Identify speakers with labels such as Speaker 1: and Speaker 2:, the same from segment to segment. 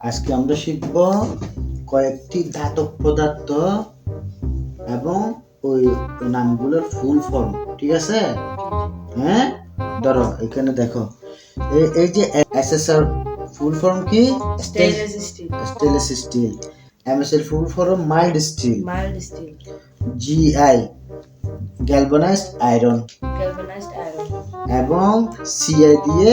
Speaker 1: আজকে আমরা শিখব কয়েকটি ধাতব পদার্থ এবং ওই নামগুলোর ফুল ফর্ম ঠিক আছে? হ্যাঁ? ধরো এখানে দেখো। এই- যে এসএসআর ফুল ফর্ম কি? স্টেনলেস স্টিল এমএস এর full form mild steel
Speaker 2: mild steel,
Speaker 1: GI galvanized iron
Speaker 2: galvanized iron,
Speaker 1: এবং সিআই দিয়ে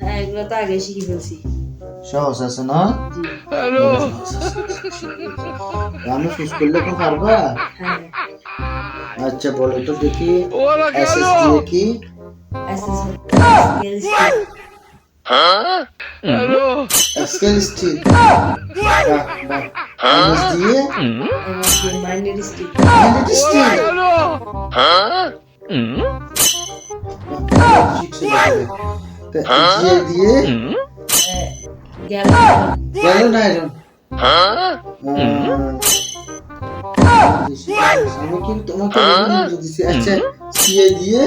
Speaker 2: হ্যাঁ শিখে ফেলছি
Speaker 1: সহজ আছে না আমি করলে তো পারবা আচ্ছা বলো তো দেখি কি
Speaker 2: Assassin.
Speaker 1: Skeleton. Hã? Alô? Skeleton. MSD? MSD
Speaker 2: Minor Steel. Minor
Speaker 1: Steel. Alô? Hã? Hã? Gallo
Speaker 2: Iron.
Speaker 1: Gallo Iron. Hã? আমি কিন্তু তোমাকে বুঝে দিছি। আচ্ছা সিএ দিয়ে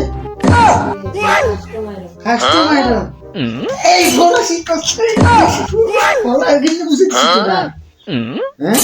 Speaker 1: এই বলা শিক্ষক বলা কিন্তু বুঝে দিছি না হ্যাঁ?